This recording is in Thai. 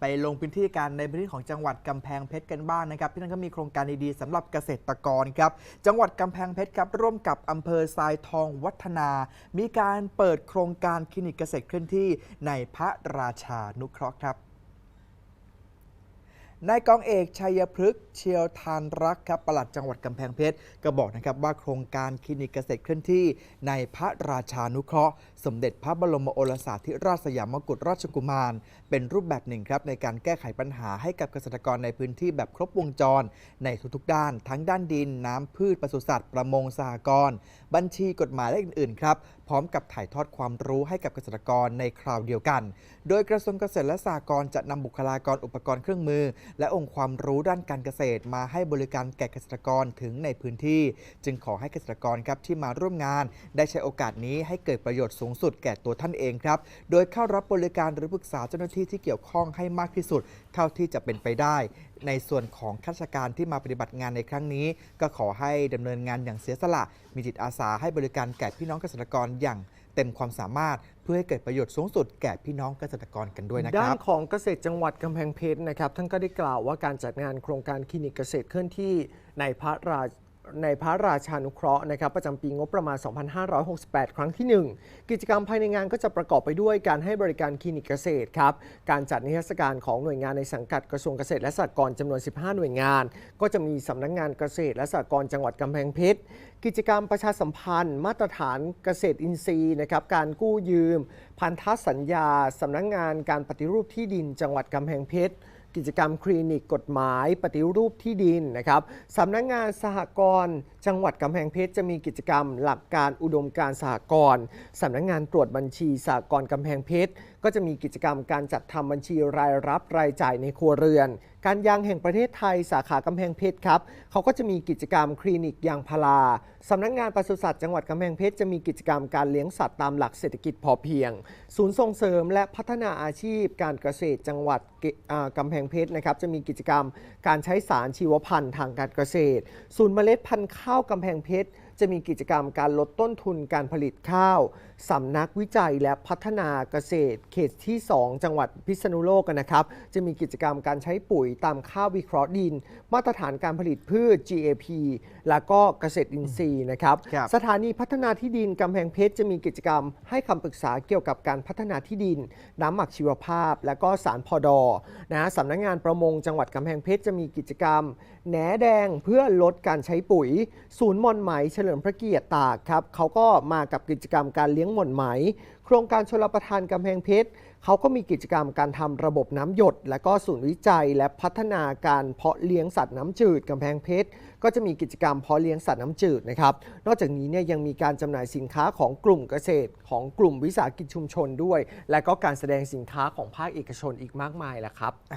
ไปลงพื้นที่กันในพื้นที่ของจังหวัดกำแพงเพชรกันบ้างนะครับ ที่นั่นก็มีโครงการดีๆสำหรับเกษตรกรครับ จังหวัดกำแพงเพชรครับ ร่วมกับอำเภอทรายทองวัฒนา มีการเปิดโครงการคลินิกเกษตรเคลื่อนที่ในพระราชานุเคราะห์ครับ นายกองเอกชัยพฤกษ์เชียวทานรักครับปลัดจังหวัดกำแพงเพชรก็บอกนะครับว่าโครงการคลินิกเกษตรเคลื่อนที่ ในพระราชานุเคราะห์ สมเด็จพระบรมโอรสาธิราชสยามกุฎราชกุมาร เป็นรูปแบบหนึ่งครับในการแก้ไขปัญหาให้กับเกษตรกรในพื้นที่แบบครบวงจร ในทุกๆด้าน ทั้งด้านดิน น้ำพืชปศุสัตว์ประมงสหกรณ์บัญชีกฎหมายและอื่นๆครับ พร้อมกับถ่ายทอดความรู้ให้กับเกษตรกรในคราวเดียวกัน โดยกระทรวงเกษตรและสหกรณ์จะนำบุคลากรอุปกรณ์เครื่องมือ และองค์ความรู้ด้านการเกษตรมาให้บริการแก่เกษตรกรถึงในพื้นที่ จึงขอให้เกษตรกรครับที่มาร่วมงาน ได้ใช้โอกาสนี้ให้เกิดประโยชน์สูงสุดแก่ตัวท่านเองครับ โดยเข้ารับบริการหรือปรึกษาเจ้าหน้าที่ที่เกี่ยวข้องให้มากที่สุด เท่าที่จะเป็นไปได้ ในส่วนของข้าราชการที่มาปฏิบัติงานในครั้งนี้ ก็ขอให้ดำเนินงานอย่างเสียสละ มีจิตอาสาให้บริการแก่พี่น้องเกษตรกรอย่างเต็มความสามารถเพื่อให้เกิดประโยชน์สูงสุดแก่พี่น้องเกษตรกรกันด้วยนะครับ ด้านของเกษตรจังหวัดกำแพงเพชรนะครับท่านก็ได้กล่าวว่าการจัดงานโครงการคลินิกเกษตรเคลื่อนที่ในพระราช ในพระราชานุเคราะห์นะครับประจำปีงบประมาณ 2568 ครั้งที่ 1 กิจกรรมภายในงานก็จะประกอบไปด้วยการให้บริการคลินิกเกษตรครับ การจัดนิทรรศการของหน่วยงานในสังกัดกระทรวงเกษตรและสหกรณ์จำนวน 15 หน่วยงาน ก็จะมีสำนักงงานเกษตรและสหกรณ์จังหวัดกำแพงเพชร กิจกรรมประชาสัมพันธ์ มาตรฐานเกษตรอินทรีย์นะครับการกู้ยืม พันธสัญญาสำนักงงานการปฏิรูปที่ดินจังหวัดกำแพงเพชร กิจกรรมคลินิกกฎหมายปฏิรูปที่ดินนะครับสำนักงานสหกรณ์จังหวัดกำแพงเพชรจะมีกิจกรรมหลักการอุดมการสหกรณ์สำนักงานตรวจบัญชีสหกรณ์กำแพงเพชรก็จะมีกิจกรรมการจัดทำบัญชีรายรับรายจ่ายในครัวเรือน การยางแห่งประเทศไทยสาขากำแพงเพชรครับเขาก็จะมีกิจกรรมคลินิกยางพาราสำนักงานปศุสัตว์จังหวัดกำแพงเพชรจะมีกิจกรรมการเลี้ยงสัตว์ตามหลักเศรษฐกิจพอเพียง ศูนย์ส่งเสริมและพัฒนาอาชีพ การเกษตรจังหวัดกำแพงเพชรนะครับจะมีกิจกรรมการใช้สารชีวพันธุ์ทางการเกษตร ศูนย์เมล็ดพันธุ์ข้าวกำแพงเพชรจะมีกิจกรรมการลดต้นทุนการผลิตข้าวสำนักวิจัยและพัฒนาเกษตร เขตที่ 2 จังหวัดพิษณุโลกนะครับ จะมีกิจกรรมการใช้ปุ๋ยตามข้าววิเคราะห์ดิน มาตรฐานการผลิตพืช GAP แล้วก็เกษตรอินทรีย์นะครับครับสถานีพัฒนาที่ดินกำแพงเพชรจะมีกิจกรรม ให้คำปรึกษาเกี่ยวกับการพัฒนาที่ดิน น้ำหมักชีวภาพ และก็สารพอดอนะสำนักงานประมงจังหวัดกำแพงเพชรจะมีกิจกรรมแหนแดงเพื่อลดการใช้ปุ๋ย ศูนย์หมอนไหมเฉลิมพระเกียรติตากครับเขาก็มากับกิจกรรมการเลี้ยงหม่อนไหม โครงการชลประทานกำแพงเพชรเขาก็มีกิจกรรมการทำระบบน้ำหยด และก็ศูนย์วิจัยและพัฒนาการเพาะเลี้ยงสัตว์น้ำจืดกำแพงเพชรก็จะมีกิจกรรมเพาะเลี้ยงสัตว์น้ำจืดนะครับ นอกจากนี้เนี่ยยังมีการจำหน่ายสินค้าของกลุ่มเกษตร ของกลุ่มวิสาหกิจชุมชนด้วย และก็การแสดงสินค้าของภาคเอกชนอีกมากมายแหละครับ